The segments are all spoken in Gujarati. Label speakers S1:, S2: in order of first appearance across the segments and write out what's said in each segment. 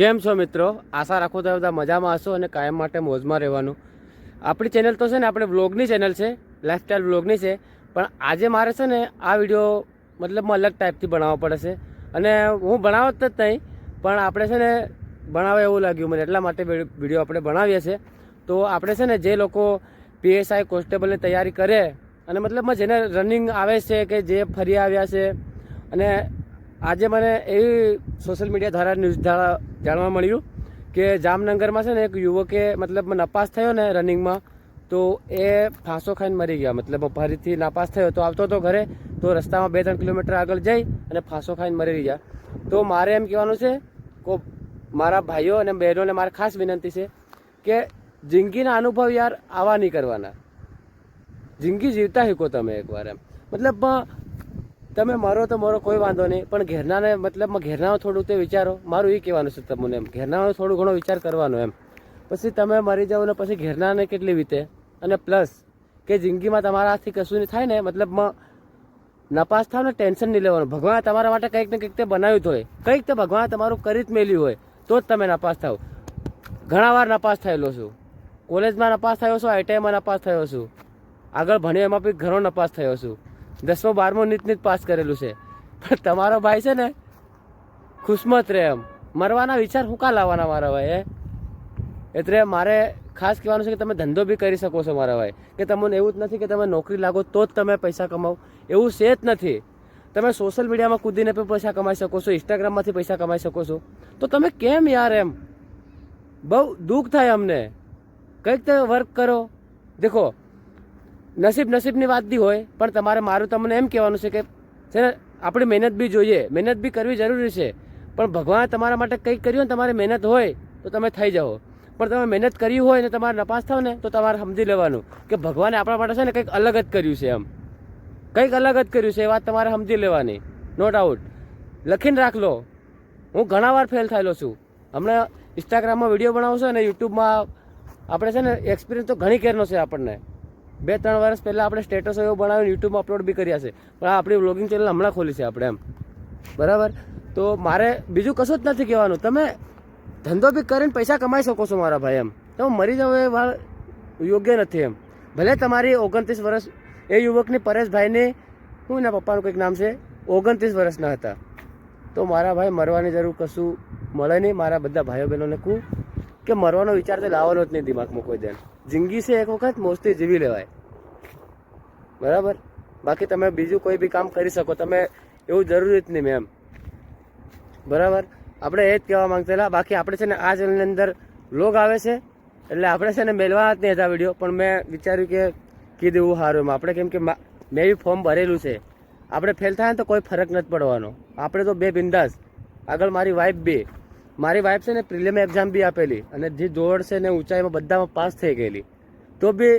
S1: કેમ છો મિત્રો? આશા રાખો તો બધા મજામાં હશો અને કાયમ માટે મોજમાં રહેવાનું. આપણી ચેનલ તો છે ને, આપણે વ્લોગની ચેનલ છે લાઇફસ્ટાઈલ વ્લોગની છે, પણ આજે મારે છે ને આ વીડિયો મતલબમાં અલગ ટાઈપથી બનાવવો પડે છે. અને હું બનાવત જ નહીં, પણ આપણે છે ને બનાવે એવું લાગ્યું મને, એટલા માટે વીડિયો આપણે બનાવીએ છીએ. તો આપણે છે ને જે લોકો પીએસઆઈ કોન્સ્ટેબલની તૈયારી કરે, અને મતલબમાં જેને રનિંગ આવે છે કે જે ફરી આવ્યા છે, અને આજે મને એવી સોશિયલ મીડિયા દ્વારા ન્યૂઝ દ્વારા જાણવા મળ્યું કે જામનગરમાં છે ને એક યુવકે મતલબ નપાસ થયો ને રનિંગમાં તો એ ફાંસો ખાઈને મરી ગયા. મતલબ ફરીથી નાપાસ થયો. તો આવતો હતો ઘરે, તો રસ્તામાં બે ત્રણ કિલોમીટર આગળ જઈ અને ફાંસો ખાઈને મરી ગયા. તો મારે એમ કહેવાનું છે, કો મારા ભાઈઓ અને બહેનોને મારે ખાસ વિનંતી છે કે જિંદગીના અનુભવ યાર આવા નહીં કરવાના. જિંદગી જીવતા શીખો તમે એકવાર એમ. મતલબ તમે મરો તો મરો કોઈ વાંધો નહીં, પણ ઘેરનાને મતલબ ઘેરનાનો થોડું તે વિચારો. મારું એ કહેવાનું છે તમને એમ. ઘેરનાનો થોડું ઘણો વિચાર કરવાનો એમ. પછી તમે મરી જાઓ ને પછી ઘેરનાને કેટલી વીતે? અને પ્લસ કે જિંદગીમાં તમારાથી કશું નહીં થાય ને મતલબમાં નપાસ થાવ ને ટેન્શન નહીં લેવાનું. ભગવાન તમારા માટે કંઈક ને કંઈક તે બનાવ્યું હોય. કંઈક તો ભગવાન તમારું કરી જ મેલ્યું હોય, તો જ તમે નપાસ થાવ. ઘણા વાર નપાસ થયેલો છું. કોલેજમાં નપાસ થયો છું આઈટીઆઈમાં નપાસ થયો છું. આગળ ભણ્યો એમાં બી ઘણો નપાસ થયો છું. દસમો, બારમો નીત નીત પાસ કરેલું છે. પણ તમારો ભાઈ છે ને, ખુશમત રહે એમ. મરવાના વિચાર હું કા લાવવાના મારા ભાઈ એટલે મારે ખાસ કહેવાનું છે કે તમે ધંધો બી કરી શકો છો મારા ભાઈ. કે તમને એવું જ નથી કે તમે નોકરી લાગો તો જ તમે પૈસા કમાવો. એવું છે જ નથી. તમે સોશિયલ મીડિયામાં કૂદીને પણ પૈસા કમાઈ શકો છો, ઇન્સ્ટાગ્રામમાંથી પૈસા કમાઈ શકો છો. તો તમે કેમ યાર એમ? બહુ દુઃખ થાય અમને. કંઈક તમે વર્ક કરો. દેખો નસીબ નસીબની વાત બી હોય, પણ તમારે મારું તમને એમ કહેવાનું છે કે છે ને, આપણે મહેનત બી જોઈએ, મહેનત બી કરવી જરૂરી છે. પણ ભગવાન તમારા માટે કંઈક કર્યું ને તમારે મહેનત હોય, તો તમે થઈ જાઓ. પણ તમે મહેનત કરી હોય ને તમારે નપાસ થાવ ને, તો તમારે સમજી લેવાનું કે ભગવાને આપણા માટે છે ને કંઈક અલગ જ કર્યું છે એમ. કંઈક અલગ જ કર્યું છે એ વાત તમારે સમજી લેવાની નો ડાઉટ લખીને રાખ લો. હું ઘણા વાર ફેલ થયેલો છું. હમણાં ઇન્સ્ટાગ્રામમાં વીડિયો બનાવું છું અને યુટ્યુબમાં આપણે છે ને એક્સપિરિયન્સ તો ઘણી કેરનો છે આપણને. બે ત્રણ વર્ષ પહેલાં આપણે સ્ટેટસ એવો બનાવીને યુટ્યુબમાં અપલોડ બી કર્યા છે. પણ આપણી વ્લોગિંગ ચેનલ હમણાં ખોલી છે આપણે એમ. બરાબર? તો મારે બીજું કશું જ નથી કહેવાનું. તમે ધંધો બી કરીને પૈસા કમાઈ શકો છો મારા ભાઈ એમ. તમે મરી જાવ એ વાળ યોગ્ય નથી એમ. ભલે તમારી ઓગણત્રીસ વર્ષ એ યુવકની પરેશભાઈની હું એના પપ્પાનું કંઈક નામ છે? ઓગણત્રીસ વર્ષના હતા. તો મારા ભાઈ મરવાની જરૂર કશું મળે નહીં. મારા બધા ભાઈઓ બહેનોને કહું કે મરવાનો વિચાર તો લાવવાનો જ નહીં દિમાગમાં કોઈ દે જિંદગી છે એક વખત મોસ્ટલી જીવી લેવાય. બરાબર? બાકી તમે બીજું કોઈ બી કામ કરી શકો. તમે એવું જરૂરી જ નહીં મેમ. બરાબર? આપણે એ જ કહેવા માંગતા બાકી આપણે છે ને આ ચેનલની અંદર લોગ આવે છે. એટલે આપણે છે ને મેળવાના જ નહીં હતા વીડિયો પણ મેં વિચાર્યું કે કીધું એવું સારું એમ. આપણે કેમ કે મેં બી ફોર્મ ભરેલું છે. આપણે ફેલ થાય ને તો કોઈ ફરક નથી પડવાનો. આપણે તો બે બિંદાસ. આગળ મારી વાઈફ બી. મારી વાઈફ છે ને પ્રિલિમ એક્ઝામ બી આપેલી અને જે દોડ છે ને ઊંચાઈમાં બધામાં પાસ થઈ ગયેલી. તો બી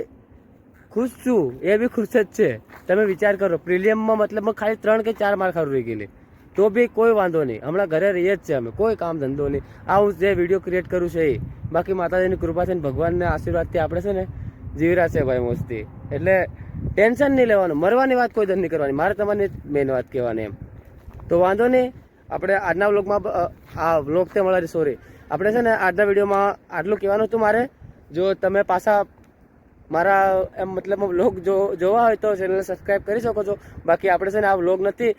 S1: ખુશ છું, એ બી ખુશ જ છે. તમે વિચાર કરો પ્રિલિયમમાં મતલબમાં ખાલી ત્રણ કે ચાર માર્ક રહી ગયેલી. તો બી કોઈ વાંધો નહીં. હમણાં ઘરે રહીએ જ છે અમે. કોઈ કામ ધંધો નહીં. આ હું જે વીડિયો ક્રિએટ કરું છું એ. બાકી માતાજીની કૃપા છે ને ભગવાનના આશીર્વાદથી આપણે છે ને જીવરા છે ભાઈ મસ્તી. એટલે ટેન્શન નહીં લેવાનું. મરવાની વાત કોઈ ધંધી કરવાની. મારે તમારી મેન વાત કહેવાની એમ. તો વાંધો નહીં. આપણે આજના વ્લોગમાં આ વ્લોગ તે મળે સોરી આપણે છે ને આજના વિડીયોમાં આટલું કહેવાનું હતું મારે. જો તમે પાછા મારા એમ મતલબ વ્લોગ જો જોવા હોય તો ચેનલને સબસ્ક્રાઈબ કરી શકો છો. બાકી આપણે છે ને આ વ્લોગ નથી.